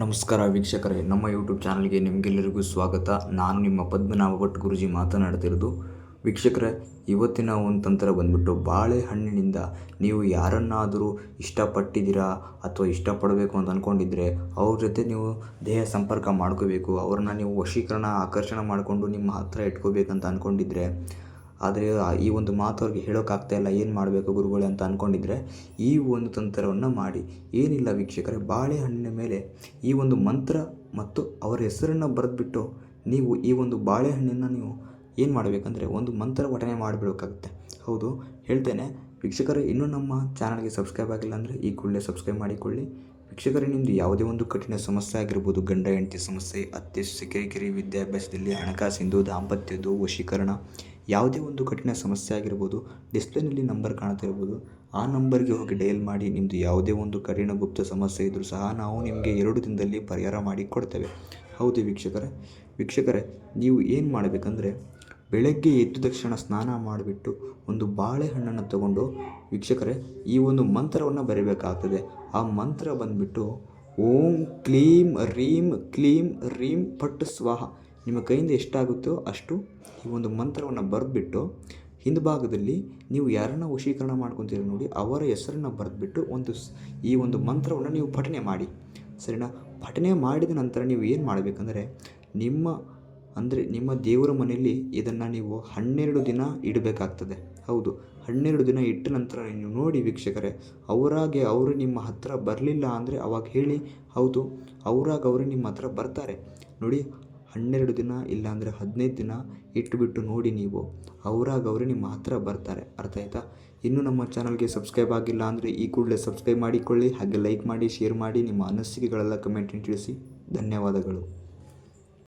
ನಮಸ್ಕಾರ ವೀಕ್ಷಕರೇ, ನಮ್ಮ ಯೂಟ್ಯೂಬ್ ಚಾನಲ್ಗೆ ನಿಮಗೆಲ್ಲರಿಗೂ ಸ್ವಾಗತ. ನಾನು ನಿಮ್ಮ ಪದ್ಮನಾಭ ಭಟ್ ಗುರುಜಿ ಮಾತನಾಡ್ತಿರೋದು. ವೀಕ್ಷಕರೇ, ಇವತ್ತಿನ ಒಂದು ತಂತ್ರ ಬಂದ್ಬಿಟ್ಟು ಬಾಳೆಹಣ್ಣಿನಿಂದ ನೀವು ಯಾರನ್ನಾದರೂ ಇಷ್ಟಪಟ್ಟಿದ್ದೀರಾ ಅಥವಾ ಇಷ್ಟಪಡಬೇಕು ಅಂತ ಅಂದ್ಕೊಂಡಿದ್ರೆ ಅವ್ರ ಜೊತೆ ನೀವು ದೇಹ ಸಂಪರ್ಕ ಮಾಡ್ಕೋಬೇಕು, ಅವ್ರನ್ನ ನೀವು ವಶೀಕರಣ, ಆಕರ್ಷಣೆ ಮಾಡಿಕೊಂಡು ನಿಮ್ಮ ಹತ್ರ ಇಟ್ಕೋಬೇಕಂತ ಅಂದ್ಕೊಂಡಿದ್ರೆ ಆದರೆ ಈ ಒಂದು ಮಾತು ಅವ್ರಿಗೆ ಹೇಳೋಕ್ಕಾಗ್ತಾ ಇಲ್ಲ, ಏನು ಮಾಡಬೇಕು ಗುರುಗಳೇ ಅಂತ ಅಂದ್ಕೊಂಡಿದ್ರೆ ಈ ಒಂದು ತಂತ್ರವನ್ನು ಮಾಡಿ. ಏನಿಲ್ಲ ವೀಕ್ಷಕರೇ ಬಾಳೆಹಣ್ಣಿನ ಮೇಲೆ ಈ ಒಂದು ಮಂತ್ರ ಮತ್ತು ಅವರ ಹೆಸರನ್ನು ಬರೆದ್ಬಿಟ್ಟು ನೀವು ಈ ಒಂದು ಬಾಳೆಹಣ್ಣನ್ನು ನೀವು ಏನು ಮಾಡಬೇಕಂದ್ರೆ ಒಂದು ಮಂತ್ರ ಪಠನೆ ಮಾಡಿಬಿಡಬೇಕಾಗುತ್ತೆ. ಹೌದು, ಹೇಳ್ತೇನೆ, ವೀಕ್ಷಕರು, ಇನ್ನೂ ನಮ್ಮ ಚಾನಲ್ಗೆ ಸಬ್ಸ್ಕ್ರೈಬ್ ಆಗಿಲ್ಲ ಅಂದರೆ ಈ ಕೂಡಲೇ ಸಬ್ಸ್ಕ್ರೈಬ್ ಮಾಡಿಕೊಳ್ಳಿ. ವೀಕ್ಷಕರೇ ನಿಮ್ಮದು ಯಾವುದೇ ಒಂದು ಕಠಿಣ ಸಮಸ್ಯೆ ಆಗಿರ್ಬೋದು, ಗಂಡ, ಹೆಂಡತಿ ಸಮಸ್ಯೆ, ಅತ್ತೆ ಸೊಸೆ ವಿದ್ಯಾಭ್ಯಾಸದಲ್ಲಿ ಹಣಕಾಸಿಂದು, ದಾಂಪತ್ಯದ್ದು, ವಶೀಕರಣ ಯಾವುದೇ ಒಂದು ಕಠಿಣ ಸಮಸ್ಯೆ ಆಗಿರ್ಬೋದು ಡಿಸ್ಪ್ಲೇನಲ್ಲಿ ನಂಬರ್ ಕಾಣ್ತಾ ಇರ್ಬೋದು, ಆ ನಂಬರ್ಗೆ ಹೋಗಿ ಡಯಲ್ ಮಾಡಿ ನಿಮ್ಮದು ಯಾವುದೇ ಒಂದು ಕಠಿಣ ಗುಪ್ತ ಸಮಸ್ಯೆ ಇದ್ದರೂ ಸಹ ನಾವು ನಿಮಗೆ ಎರಡು ದಿನದಲ್ಲಿ ಪರಿಹಾರ ಮಾಡಿ ಕೊಡ್ತೇವೆ. ಹೌದು ವೀಕ್ಷಕರೇ. ವೀಕ್ಷಕರೇ, ನೀವು ಏನು ಮಾಡಬೇಕಂದ್ರೆ, ಬೆಳಗ್ಗೆ ಎದ್ದ ತಕ್ಷಣ ಸ್ನಾನ ಮಾಡಿಬಿಟ್ಟು ಒಂದು ಬಾಳೆಹಣ್ಣನ್ನು ತಗೊಂಡು, ವೀಕ್ಷಕರೇ, ಈ ಒಂದು ಮಂತ್ರವನ್ನು ಬರೀಬೇಕಾಗ್ತದೆ. ಆ ಮಂತ್ರ ಬಂದ್ಬಿಟ್ಟು, ಓಂ ಕ್ಲೀಂ ರೀಂ ಕ್ಲೀಂ ರೀಂ ಪಟ್ ಸ್ವಾಹ. ನಿಮ್ಮ ಕೈಯಿಂದ ಎಷ್ಟಾಗುತ್ತೋ ಅಷ್ಟು ಈ ಒಂದು ಮಂತ್ರವನ್ನು ಬರೆದ್ಬಿಟ್ಟು ಹಿಂದ್ಭಾಗದಲ್ಲಿ ನೀವು ಯಾರನ್ನ ವಶೀಕರಣ ಮಾಡ್ಕೊತೀರ ನೋಡಿ ಅವರ ಹೆಸರನ್ನು ಬರೆದ್ಬಿಟ್ಟು ಒಂದು ಈ ಒಂದು ಮಂತ್ರವನ್ನು ನೀವು ಪಠನೆ ಮಾಡಿ. ಸರಿನಾ? ಪಠನೆ ಮಾಡಿದ ನಂತರ ನೀವು ಏನು ಮಾಡಬೇಕಂದ್ರೆ ನಿಮ್ಮ, ಅಂದರೆ ನಿಮ್ಮ ದೇವರ ಮನೆಯಲ್ಲಿ ಇದನ್ನು ನೀವು ಹನ್ನೆರಡು ದಿನ ಇಡಬೇಕಾಗ್ತದೆ. ಹೌದು, ಹನ್ನೆರಡು ದಿನ ಇಟ್ಟ ನಂತರ ನೀವು ನೋಡಿ ವೀಕ್ಷಕರೇ, ಅವರಾಗೆ ಅವರು ನಿಮ್ಮ ಹತ್ರ ಬರಲಿಲ್ಲ ಅಂದರೆ ಅವಾಗ ಹೇಳಿ, ಹೌದು, ಅವರಾಗ ಅವರು ನಿಮ್ಮ ಹತ್ರ ಬರ್ತಾರೆ. ನೋಡಿ ಹನ್ನೆರಡು ದಿನ ಇಲ್ಲಾಂದರೆ ಹದಿನೈದು ದಿನ ಇಟ್ಟುಬಿಟ್ಟು ನೋಡಿ ನೀವು. ಅವರಾಗ ಅವರೇ ನಿಮ್ಮ ಹತ್ರ ಬರ್ತಾರೆ. ಅರ್ಥ ಆಯ್ತಾ? ಇನ್ನು ನಮ್ಮ ಚಾನಲ್ಗೆ ಸಬ್ಸ್ಕ್ರೈಬ್ ಆಗಿಲ್ಲ ಅಂದರೆ ಈ ಕೂಡಲೇ ಸಬ್ಸ್ಕ್ರೈಬ್ ಮಾಡಿಕೊಳ್ಳಿ. ಹಾಗೆ ಲೈಕ್ ಮಾಡಿ, ಶೇರ್ ಮಾಡಿ, ನಿಮ್ಮ ಅನಿಸಿಕೆಗಳೆಲ್ಲ ಕಮೆಂಟ್ ತಿಳಿಸಿ. ಧನ್ಯವಾದಗಳು.